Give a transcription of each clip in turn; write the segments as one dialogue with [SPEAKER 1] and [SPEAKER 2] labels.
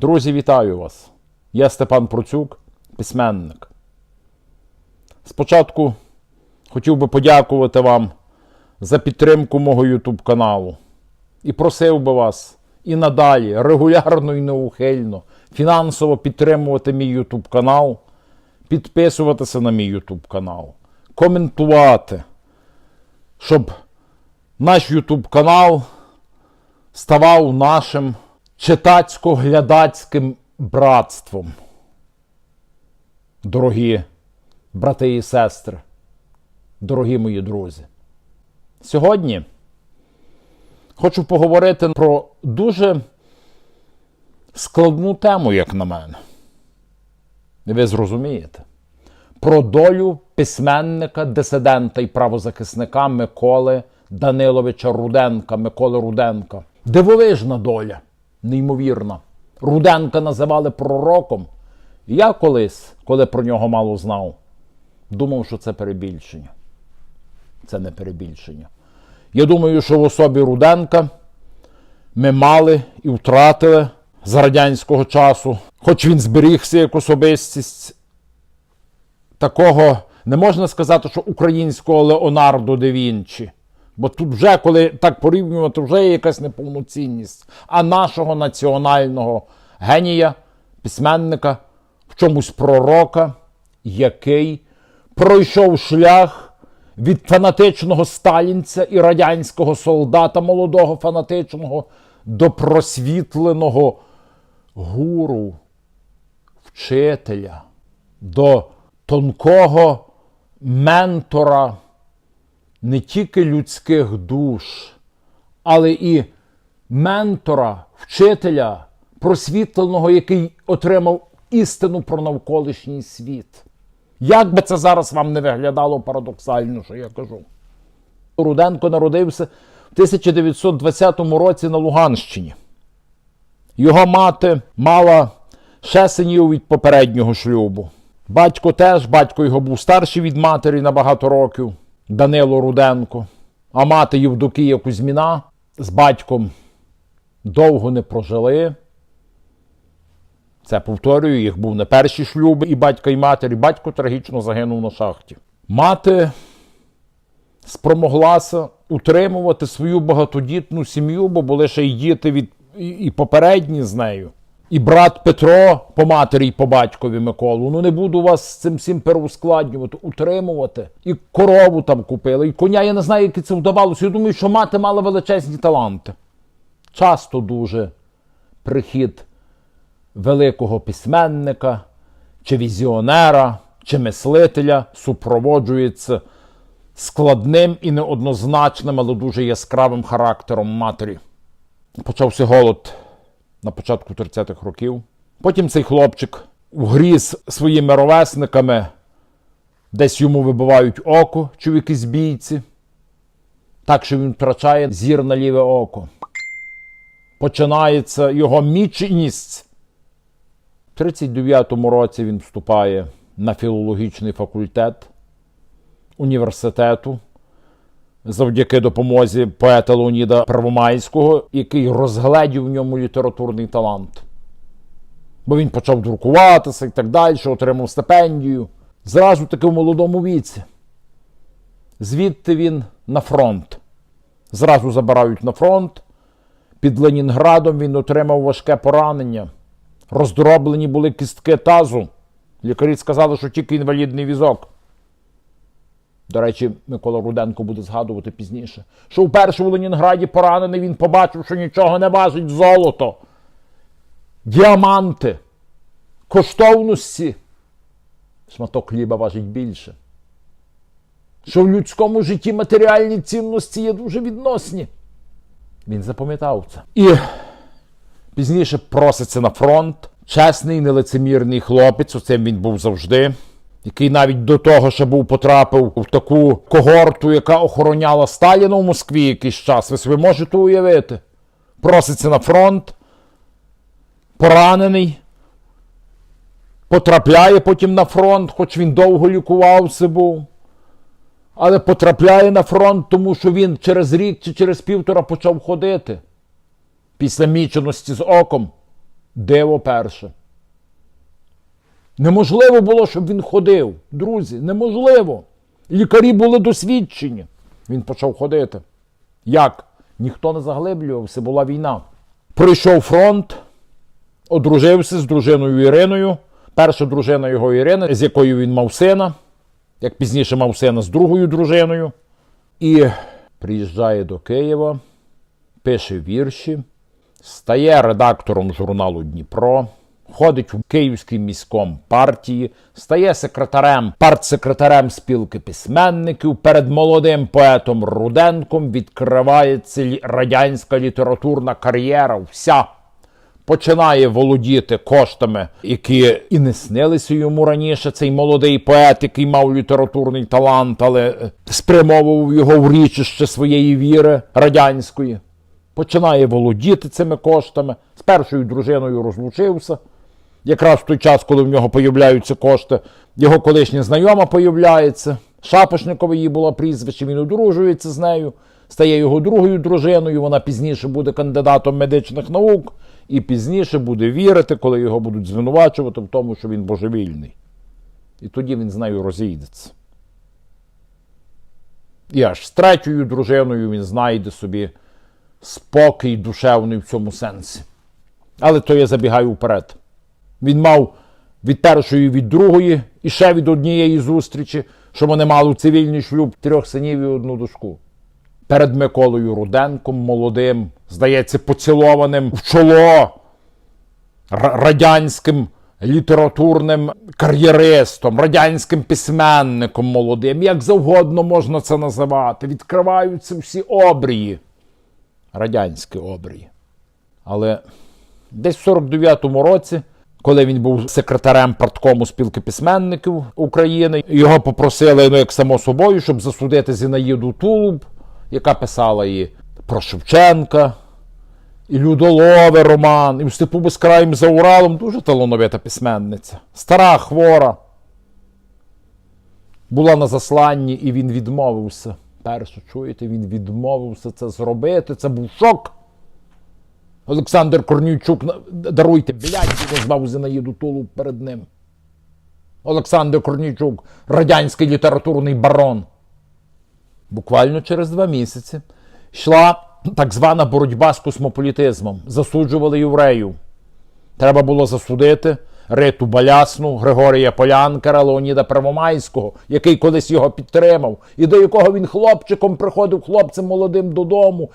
[SPEAKER 1] Друзі, вітаю вас! Я Степан Процюк, письменник. Спочатку хотів би подякувати вам за підтримку мого YouTube каналу і просив би вас і надалі регулярно і неухильно фінансово підтримувати мій YouTube канал, підписуватися на мій YouTube канал, коментувати, щоб наш YouTube канал ставав нашим читацько-глядацьким братством. Дорогі брати і сестри, дорогі мої друзі. Сьогодні хочу поговорити про дуже складну тему, як на мене. Ви зрозумієте. Про долю письменника, дисидента і правозахисника Миколи Даниловича Руденка, Миколи Руденка. Дивовижна доля, неймовірна. Руденка називали пророком. Я колись, коли про нього мало знав, думав, що це перебільшення. Це не перебільшення. Я думаю, що в особі Руденка ми мали і втратили з радянського часу, хоч він зберігся як особистість, такого не можна сказати, що українського Леонардо да Вінчі. Бо тут вже, коли так порівнювати, вже є якась неповноцінність. А нашого національного генія, письменника, в чомусь пророка, який пройшов шлях від фанатичного сталінця і радянського солдата, молодого фанатичного, до просвітленого гуру, вчителя, до тонкого ментора не тільки людських душ, але і ментора, вчителя, просвітленого, який отримав істину про навколишній світ. Як би це зараз вам не виглядало парадоксально, що я кажу? Руденко народився в 1920 році на Луганщині. Його мати мала ще синів від попереднього шлюбу. Батько теж, батько його був старший від матері на багато років, Данило Руденко. А мати Євдокія Кузьміна з батьком довго не прожили. Це повторюю, їх був не перші шлюби і батька, і матері. Батько трагічно загинув на шахті. Мати спромоглася утримувати свою багатодітну сім'ю, бо були ще й діти від і, попередні з нею. І брат Петро по матері і по батькові Миколу. Ну не буду вас цим всім переускладнювати, утримувати. І корову там купили, і коня. Я не знаю, як це вдавалося. Я думаю, що мати мала величезні таланти. Часто дуже прихід великого письменника, чи візіонера, чи мислителя супроводжується складним і неоднозначним, але дуже яскравим характером матері. Почався голод на початку 30-х років. Потім цей хлопчик вгріз своїми ровесниками, десь йому вибивають око, чи в бійці, так що він втрачає зір на ліве око. Починається його міченість. В 39-му році він вступає на філологічний факультет університету завдяки допомозі поета Леоніда Первомайського, який розгледів в ньому літературний талант. Бо він почав друкуватися і так далі, отримав стипендію. Зразу таки в молодому віці. Звідти він на фронт. Зразу забирають на фронт. Під Ленінградом він отримав важке поранення. Роздроблені були кістки тазу. Лікарі сказали, що тільки інвалідний візок. До речі, Микола Руденко буде згадувати пізніше, що вперше у Ленінграді поранений він побачив, що нічого не важить золото, діаманти, коштовності. Шматок хліба важить більше. Що в людському житті матеріальні цінності є дуже відносні. Він запам'ятав це. І пізніше проситься на фронт. Чесний, нелицемірний хлопець, оцим він був завжди який навіть до того, що був потрапив в таку когорту, яка охороняла Сталіна в Москві якийсь час. Ви собі можете уявити? Проситься на фронт, поранений, потрапляє потім на фронт, хоч він довго лікувався був. Але потрапляє на фронт, тому що він через рік чи через півтора почав ходити після міченості з оком. Диво перше. Неможливо було, щоб він ходив. Друзі, неможливо. Лікарі були досвідчені. Він почав ходити. Як? Ніхто не заглиблювався, була війна. Прийшов фронт, одружився з дружиною Іриною. Перша дружина його Ірина, з якою він мав сина, як пізніше мав сина з другою дружиною. І приїжджає до Києва, пише вірші, стає редактором журналу Дніпро, ходить в Київський міськом партії, стає секретарем, партсекретарем спілки письменників. Перед молодим поетом Руденком відкривається радянська літературна кар'єра. Вся починає володіти коштами, які і не снилися йому раніше. Цей молодий поет, який мав літературний талант, але е, спрямовував його в річище своєї віри радянської. Починає володіти цими коштами. З першою дружиною розлучився. Якраз в той час, коли в нього появляються кошти, його колишня знайома появляється. Шапошникова її було прізвище, він одружується з нею, стає його другою дружиною. Вона пізніше буде кандидатом медичних наук і пізніше буде вірити, коли його будуть звинувачувати в тому, що він божевільний. І тоді він з нею розійдеться. І аж з третьою дружиною він знайде собі спокій душевний в цьому сенсі. Але то я забігаю вперед. Він мав від першої, від другої і ще від однієї зустрічі, що вони мали цивільний шлюб трьох синів і одну дочку. Перед Миколою Руденком, молодим, здається, поцілованим в чоло радянським літературним кар'єристом, радянським письменником молодим, як завгодно можна це називати. Відкриваються всі обрії, радянські обрії. Але десь в 49-му році, коли він був секретарем парткому спілки письменників України, його попросили, ну як само собою, щоб засудити Зінаїду Тулуб, яка писала і про Шевченка, і Людолове роман, і в степу безкраїм за Уралом дуже талановита письменниця. Стара, хвора. Була на засланні, і він відмовився. Перше, чуєте, він відмовився це зробити. Це був шок. Олександр Корнійчук, даруйте, блядь, назвав Зінаїду Тулуб перед ним. Олександр Корнійчук, радянський літературний барон. Буквально через два місяці йшла так звана боротьба з космополітизмом. Засуджували євреїв. Треба було засудити Риту Балясну, Григорія Полянкера, Леоніда Первомайського, який колись його підтримав, і до якого він хлопчиком приходив хлопцем молодим додому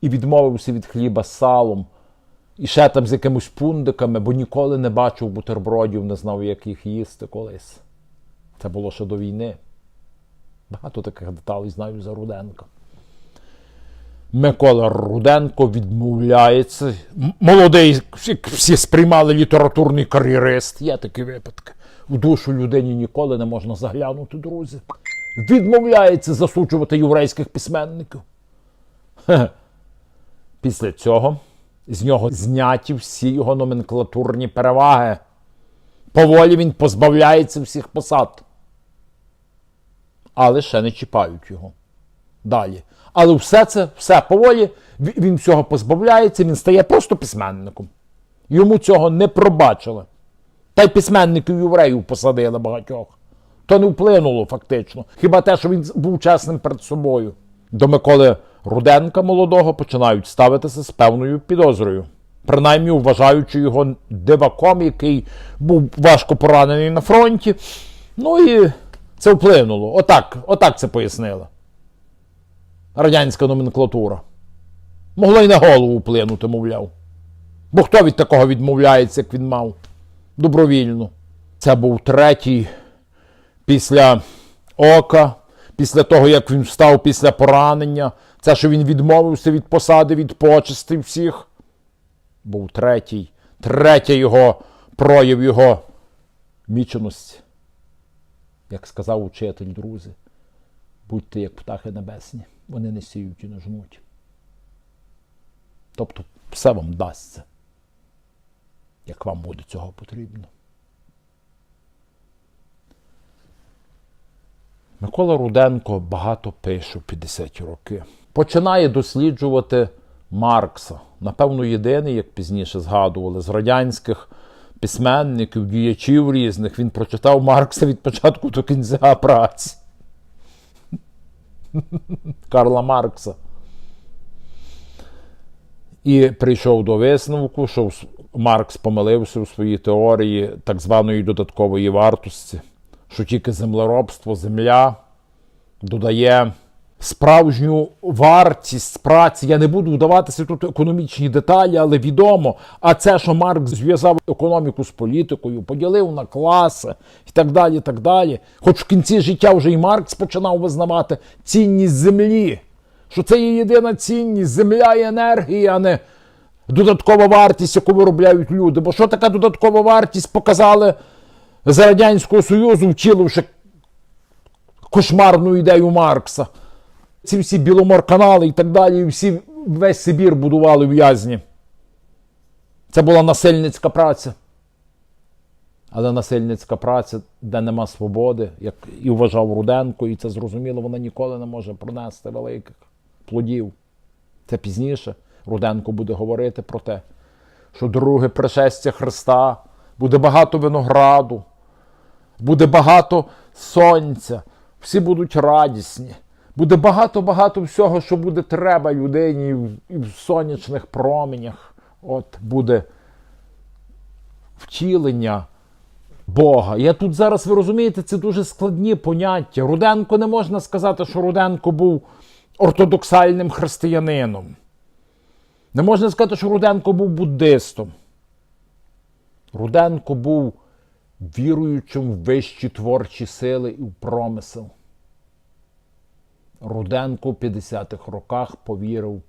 [SPEAKER 1] і відмовився від хліба з салом. І ще там з якимось пундиками, бо ніколи не бачив бутербродів, не знав, як їх їсти колись. Це було ще до війни. Багато таких деталей знаю за Руденка. Микола Руденко відмовляється. Молодий, всі, сприймали літературний кар'єрист. Є такі випадки. В душу людині ніколи не можна заглянути, друзі. Відмовляється засуджувати єврейських письменників. Після цього з нього зняті всі його номенклатурні переваги. Поволі він позбавляється всіх посад. Але ще не чіпають його далі. Але все це, все поволі, він всього позбавляється, він стає просто письменником. Йому цього не пробачили. Та й письменників євреїв посадили багатьох. То не вплинуло фактично. Хіба те, що він був чесним перед собою. До Миколи Руденка молодого починають ставитися з певною підозрою. Принаймні вважаючи його диваком, який був важко поранений на фронті. Ну і це вплинуло. Отак, отак це пояснили радянська номенклатура. Могло й на голову вплинути, мовляв. Бо хто від такого відмовляється, як він мав? Добровільно. Це був третій після ока, після того, як він встав після поранення. Це, що він відмовився від посади, від почестей всіх. Був третій, третій його прояв його міченості. Як сказав учитель, друзі. Будьте як птахи небесні, вони не сіють і не жнуть. Тобто все вам дасться, як вам буде цього потрібно. Микола Руденко багато пише в 50-ті роки. Починає досліджувати Маркса. Напевно, єдиний, як пізніше згадували, з радянських письменників, діячів різних. Він прочитав Маркса від початку до кінця праці. Карла Маркса. І прийшов до висновку, що Маркс помилився у своїй теорії так званої додаткової вартості, що тільки землеробство, земля додає справжню вартість праці. Я не буду вдаватися тут економічні деталі, але відомо. А це, що Маркс зв'язав економіку з політикою, поділив на класи і так далі. так далі. Хоч в кінці життя вже і Маркс починав визнавати цінність землі, що це є єдина цінність, земля і енергія, а не додаткова вартість, яку виробляють люди. Бо що така додаткова вартість показали за Радянського Союзу, вчиливши кошмарну ідею Маркса. Ці всі біломорканали і так далі, і всі весь Сибір будували в'язні. Це була насильницька праця. Але насильницька праця, де нема свободи, як і вважав Руденко, і це зрозуміло, вона ніколи не може принести великих плодів. Це пізніше Руденко буде говорити про те, що друге пришестя Христа буде багато винограду, буде багато сонця, всі будуть радісні. Буде багато-багато всього, що буде треба людині і в, сонячних променях. От буде втілення Бога. Я тут зараз, ви розумієте, це дуже складні поняття. Руденко не можна сказати, що Руденко був ортодоксальним християнином. Не можна сказати, що Руденко був буддистом. Руденко був віруючим в вищі творчі сили і в промисел. Руденко в 50-х роках повірив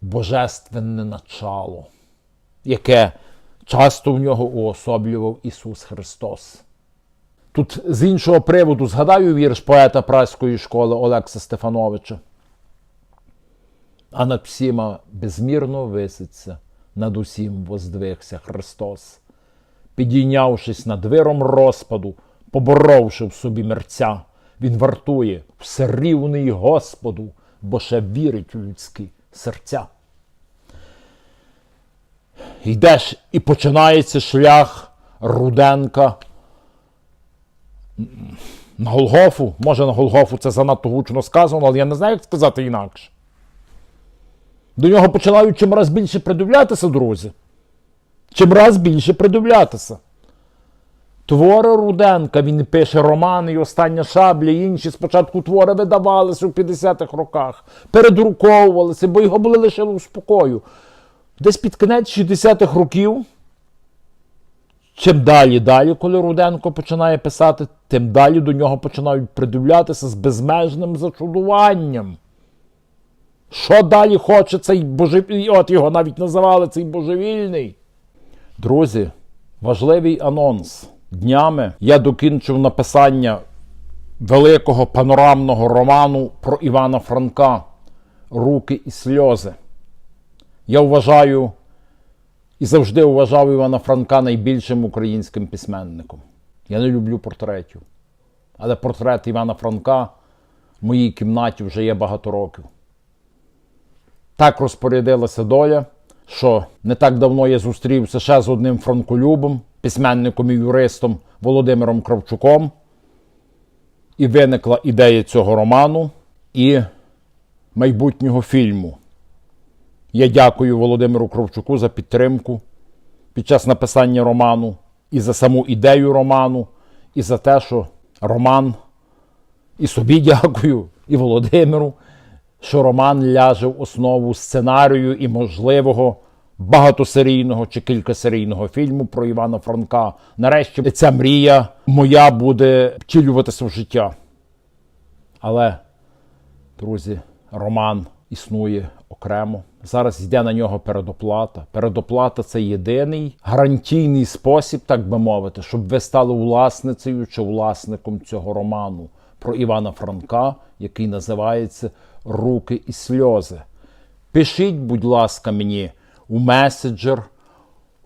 [SPEAKER 1] божественне начало, яке часто в нього уособлював Ісус Христос. Тут з іншого приводу згадаю вірш поета Праської школи Олекса Стефановича. А над всіма безмірно виситься, над усім воздвигся Христос. Підійнявшись над виром розпаду, поборовши в собі мерця, він вартує все рівний Господу, бо ще вірить у людські серця. Йдеш і починається шлях Руденка на Голгофу. Може, на Голгофу це занадто гучно сказано, але я не знаю, як сказати інакше. До нього починають чим раз більше придивлятися, друзі. Чим раз більше придивлятися. Твори Руденка, він пише романи і остання шабля, і інші спочатку твори видавалися у 50-х роках, передруковувалися, бо його були лишили у спокою. Десь під кінець 60-х років, чим далі далі, коли Руденко починає писати, тим далі до нього починають придивлятися з безмежним зачудуванням. Що далі хоче цей божевільний, от його навіть називали цей божевільний. Друзі, важливий анонс. Днями я докінчив написання великого панорамного роману про Івана Франка Руки і сльози. Я вважаю і завжди вважав Івана Франка найбільшим українським письменником. Я не люблю портретів. Але портрет Івана Франка в моїй кімнаті вже є багато років. Так розпорядилася доля, що не так давно я зустрівся ще з одним франколюбом, письменником і юристом Володимиром Кравчуком. І виникла ідея цього роману і майбутнього фільму. Я дякую Володимиру Кравчуку за підтримку під час написання роману, і за саму ідею роману, і за те, що роман, і собі дякую, і Володимиру, що роман ляже в основу сценарію і можливого багатосерійного чи кількасерійного фільму про Івана Франка. Нарешті ця мрія моя буде втілюватися в життя. Але, друзі, роман існує окремо. Зараз йде на нього передоплата. Передоплата це єдиний гарантійний спосіб, так би мовити, щоб ви стали власницею чи власником цього роману про Івана Франка, який називається Руки і сльози. Пишіть, будь ласка, мені у меседжер,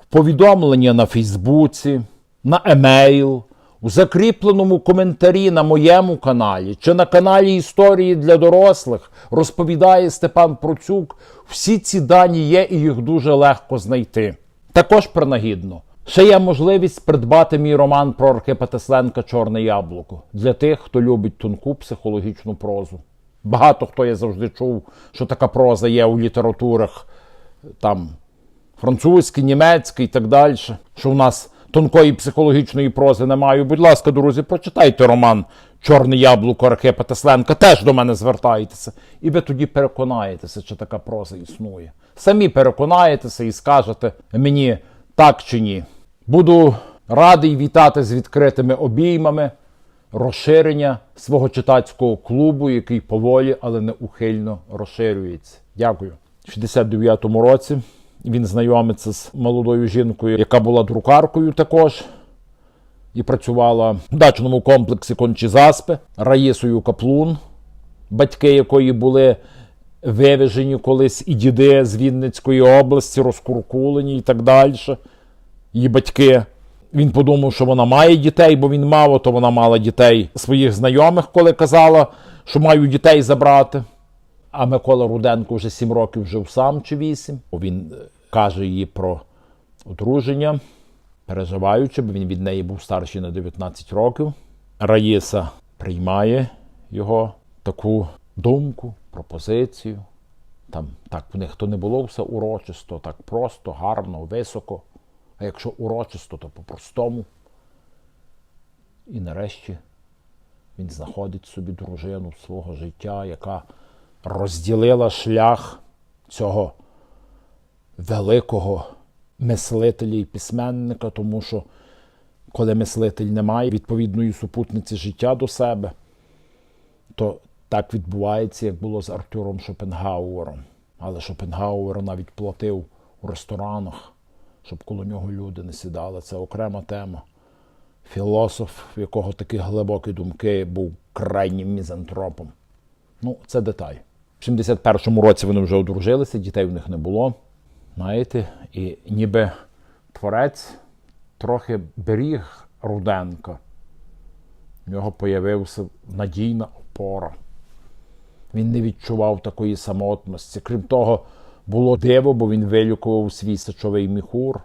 [SPEAKER 1] в повідомлення на Фейсбуці, на емейл, у закріпленому коментарі на моєму каналі чи на каналі Історії для дорослих розповідає Степан Процюк. Всі ці дані є і їх дуже легко знайти. Також принагідно. Ще є можливість придбати мій роман про Архипа Тесленка Чорне яблуко для тих, хто любить тонку психологічну прозу. Багато хто я завжди чув, що така проза є у літературах там французький, німецький і так далі. Що в нас тонкої психологічної прози немає. Будь ласка, друзі, прочитайте роман Чорне яблуко Архипа Тесленка, теж до мене звертайтеся. І ви тоді переконаєтеся, чи така проза існує. Самі переконаєтеся і скажете мені так чи ні. Буду радий вітати з відкритими обіймами розширення свого читацького клубу, який поволі, але неухильно розширюється. Дякую. У 69-му році він знайомиться з молодою жінкою, яка була друкаркою також. І працювала в дачному комплексі Кончізаспи Раїсою Каплун, батьки якої були вивезені колись і діди з Вінницької області, розкуркулені і так далі. Її батьки. Він подумав, що вона має дітей, бо він мав, то вона мала дітей своїх знайомих, коли казала, що маю дітей забрати. А Микола Руденко вже 7 років жив сам чи 8. Він е, каже їй про одруження, переживаючи, бо він від неї був старший на 19 років. Раїса приймає його таку думку, пропозицію. Там так в них то не було все урочисто, так просто, гарно, високо. А якщо урочисто, то по-простому. І нарешті він знаходить собі дружину свого життя, яка розділила шлях цього великого мислителя і письменника, тому що коли мислитель не має відповідної супутниці життя до себе, то так відбувається, як було з Артуром Шопенгауером. Але Шопенгауер навіть платив у ресторанах, щоб коло нього люди не сідали. Це окрема тема. Філософ, в якого такі глибокі думки, був крайнім мізантропом. Ну, це деталь. В 71-му році вони вже одружилися, дітей в них не було. Знаєте, і ніби творець трохи беріг Руденка. В нього появився надійна опора. Він не відчував такої самотності. Крім того, було диво, бо він вилікував свій сечовий міхур,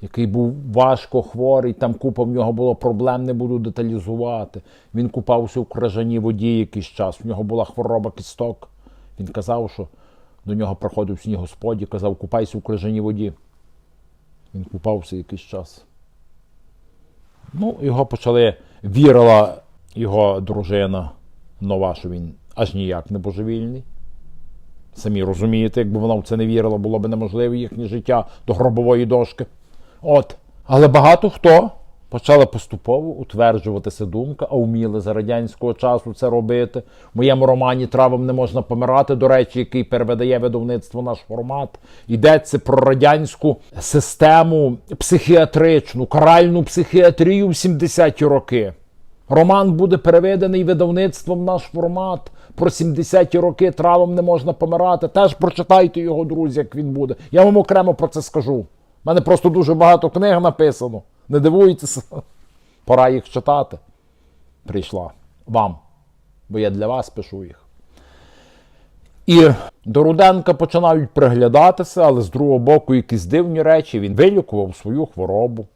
[SPEAKER 1] який був важко хворий, там купа в нього було проблем, не буду деталізувати. Він купався у кражаній воді якийсь час, в нього була хвороба кісток. Він казав, що до нього приходив сніг Господь і казав, купайся у крижаній воді. Він купався якийсь час. Ну, його почали, вірила його дружина нова, що він аж ніяк не божевільний. Самі розумієте, якби вона в це не вірила, було б неможливе їхнє життя до гробової дошки. От. Але багато хто почала поступово утверджуватися думка, а вміли за радянського часу це робити. В моєму романі Травам не можна помирати, до речі, який переведає видавництво наш формат. Йдеться про радянську систему психіатричну, каральну психіатрію в 70-ті роки. Роман буде переведений видавництвом наш формат. Про 70-ті роки травам не можна помирати. Теж прочитайте його, друзі, як він буде. Я вам окремо про це скажу. У мене просто дуже багато книг написано. Не дивуйтеся. Пора їх читати. Прийшла вам. Бо я для вас пишу їх. І до Руденка починають приглядатися, але з другого боку, якісь дивні речі, він вилікував свою хворобу.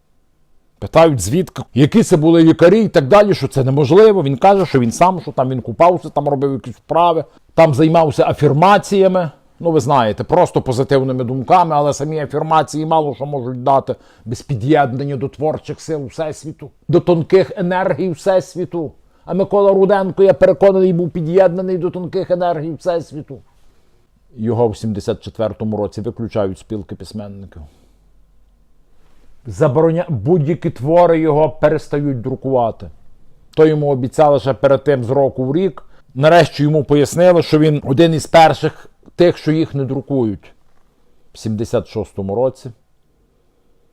[SPEAKER 1] Питають, звідки, які це були лікарі і так далі, що це неможливо. Він каже, що він сам, що там він купався, там робив якісь вправи, там займався афірмаціями. Ну, ви знаєте, просто позитивними думками, але самі афірмації мало що можуть дати без під'єднання до творчих сил Всесвіту, до тонких енергій Всесвіту. А Микола Руденко, я переконаний, був під'єднаний до тонких енергій Всесвіту. Його в 74-му році виключають спілки письменників забороня... будь-які твори його перестають друкувати. То йому обіцяли ще перед тим з року в рік. Нарешті йому пояснили, що він один із перших тих, що їх не друкують. В 76-му році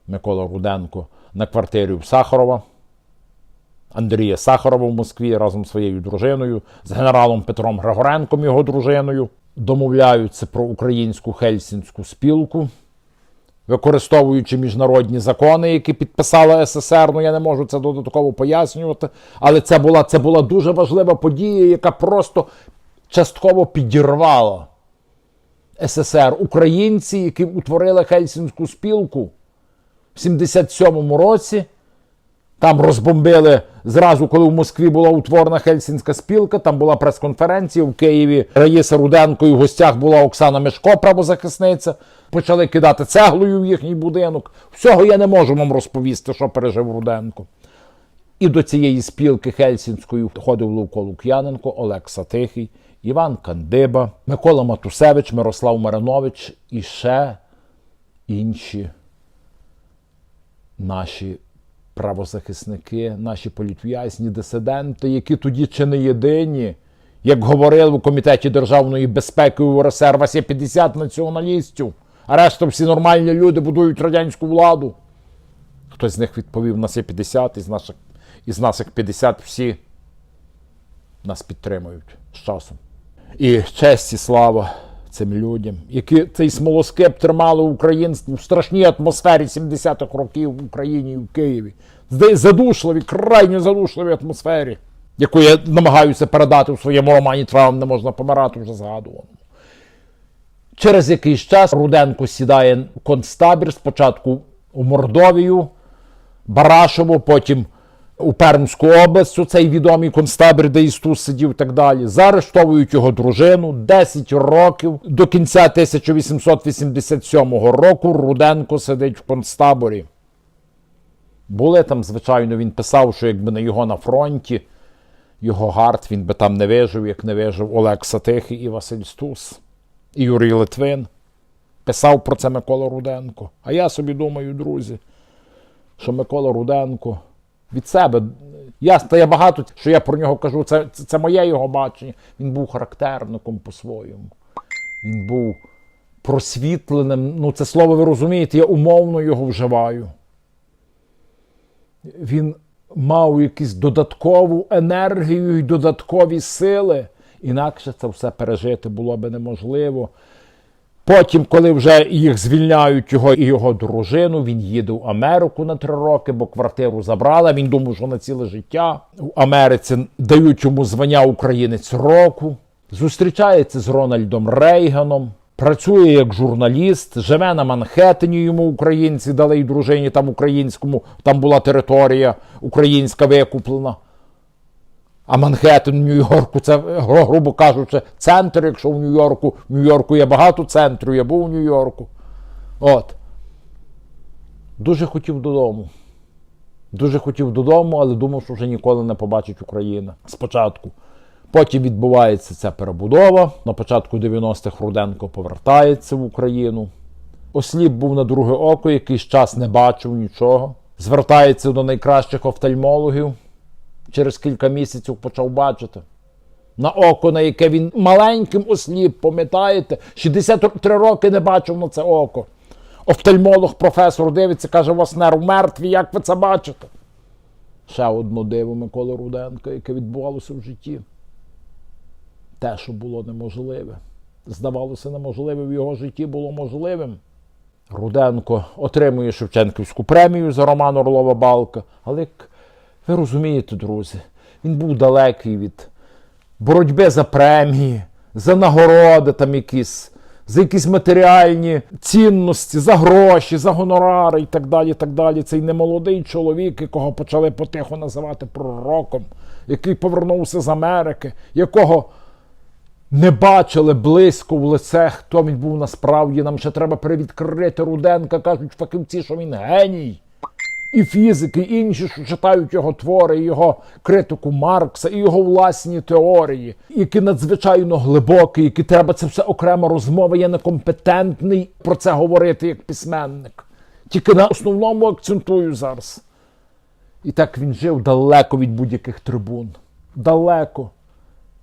[SPEAKER 1] Микола Руденко на квартирі в Сахарова, Андрія Сахарова в Москві разом з своєю дружиною, з генералом Петром Григоренком, його дружиною, домовляються про українську хельсінську спілку використовуючи міжнародні закони, які підписала СССР. Ну я не можу це додатково пояснювати. Але це була, це була дуже важлива подія, яка просто частково підірвала СССР. Українці, які утворили Хельсінську спілку в 77-му році. Там розбомбили зразу, коли в Москві була утворена Хельсінська спілка. Там була прес-конференція в Києві. Раїса Руденко і в гостях була Оксана Мешко, правозахисниця. Почали кидати цеглою в їхній будинок. Всього я не можу вам розповісти, що пережив Руденко. І до цієї спілки Хельсінської входив Левко Лук'яненко, Олег Сатихий, Іван Кандиба, Микола Матусевич, Мирослав Маринович і ще інші наші правозахисники, наші політв'язні, дисиденти, які тоді чи не єдині, як говорили в Комітеті державної безпеки УРСР, у вас є 50 націоналістів, а решта всі нормальні люди будують радянську владу. Хтось з них відповів, нас є 50, із наших, із нас як 50 всі нас підтримують з часом. І честь і слава цим людям, які цей смолоскип тримали українство в страшній атмосфері 70-х років в Україні і в Києві. Здається, задушливі, крайньо задушливій атмосфері, яку я намагаюся передати у своєму романі Травм не можна помирати вже згадуваному. Через якийсь час Руденко сідає в концтабір спочатку у Мордовію, Барашово, потім у Пермську область, цей відомий концтабір, де Істус сидів і так далі. Заарештовують його дружину 10 років. До кінця 1887 року Руденко сидить в концтаборі. Були там, звичайно, він писав, що якби не його на фронті, його гард, він би там не вижив, як не вижив Олег Сатихий і Василь Стус, і Юрій Литвин. Писав про це Микола Руденко. А я собі думаю, друзі, що Микола Руденко від себе. Я, та я багато, що я про нього кажу, це, це, це моє його бачення. Він був характерником по-своєму. Він був просвітленим. Ну, це слово ви розумієте, я умовно його вживаю. Він мав якусь додаткову енергію і додаткові сили. Інакше це все пережити було би неможливо. Потім, коли вже їх звільняють його і його дружину, він їде в Америку на три роки, бо квартиру забрала. Він думав, що на ціле життя в Америці дають йому звання українець року. Зустрічається з Рональдом Рейганом, працює як журналіст, живе на Манхеттені. Йому українці дали й дружині там українському. Там була територія українська викуплена. А Манхеттен Нью-Йорку це, грубо кажучи, центр, якщо в Нью-Йорку, в Нью-Йорку є багато центрів, я був у Нью-Йорку. От. Дуже хотів додому. Дуже хотів додому, але думав, що вже ніколи не побачить Україна спочатку. Потім відбувається ця перебудова. На початку 90-х Руденко повертається в Україну. Осліп був на друге око, якийсь час не бачив нічого. Звертається до найкращих офтальмологів через кілька місяців почав бачити. На око, на яке він маленьким осліп, пам'ятаєте, 63 роки не бачив на це око. Офтальмолог, професор дивиться, каже, у вас нерв мертвий, як ви це бачите? Ще одно диво Миколи Руденка, яке відбувалося в житті. Те, що було неможливе. Здавалося, неможливе в його житті було можливим. Руденко отримує Шевченківську премію за роман Орлова Балка. Але як ви розумієте, друзі, він був далекий від боротьби за премії, за нагороди там якісь, за якісь матеріальні цінності, за гроші, за гонорари і так далі. так далі. Цей немолодий чоловік, якого почали потихо називати пророком, який повернувся з Америки, якого не бачили близько в лице, хто він був насправді. Нам ще треба перевідкрити Руденка. Кажуть фахівці, що він геній. І фізики, і інші, що читають його твори, його критику Маркса, і його власні теорії, які надзвичайно глибокі, які треба це все окрема розмова. Я некомпетентний про це говорити як письменник. Тільки на основному акцентую зараз. І так він жив далеко від будь-яких трибун. Далеко.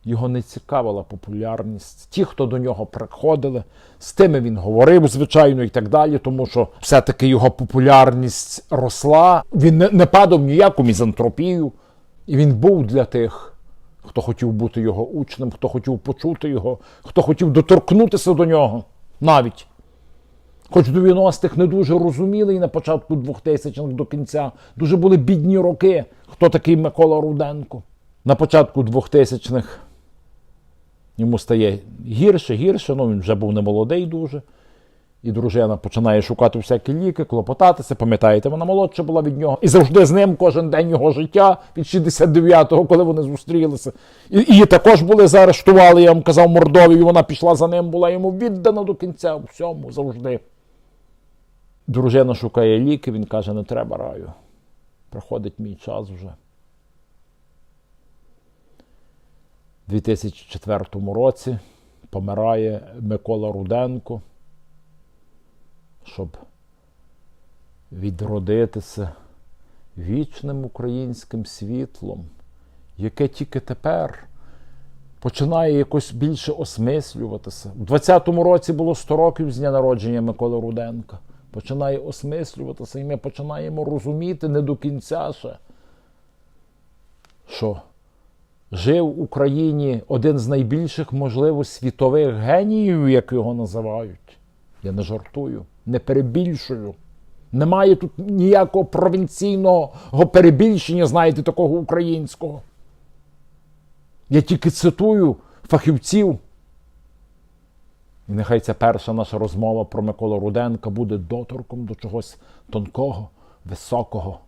[SPEAKER 1] Його не цікавила популярність. Ті, хто до нього приходили, з тими він говорив, звичайно, і так далі, тому що все-таки його популярність росла. Він не, не падав ніяку мізантропію. І він був для тих, хто хотів бути його учнем, хто хотів почути його, хто хотів доторкнутися до нього навіть. Хоч в 90-х не дуже розуміли і на початку 2000-х до кінця дуже були бідні роки. Хто такий Микола Руденко? На початку 2000-х йому стає гірше, гірше, ну він вже був не молодий дуже. І дружина починає шукати всякі ліки, клопотатися. Пам'ятаєте, вона молодша була від нього. І завжди з ним кожен день його життя від 69-го, коли вони зустрілися. І її також були заарештували, я вам казав, Мордові, і вона пішла за ним, була йому віддана до кінця всьому завжди. Дружина шукає ліки, він каже, не треба раю. Приходить мій час вже. У 2004 році помирає Микола Руденко, щоб відродитися вічним українським світлом, яке тільки тепер починає якось більше осмислюватися. У 20-му році було 100 років з дня народження Миколи Руденка. Починає осмислюватися, і ми починаємо розуміти не до кінця ще, що жив в Україні один з найбільших, можливо, світових геніїв, як його називають. Я не жартую, не перебільшую. Немає тут ніякого провінційного перебільшення, знаєте, такого українського. Я тільки цитую фахівців. І нехай ця перша наша розмова про Миколу Руденка буде доторком до чогось тонкого, високого,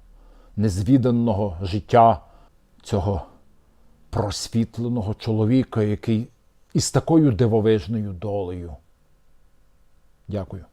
[SPEAKER 1] незвіданого життя цього просвітленого чоловіка, який із такою дивовижною долею. Дякую.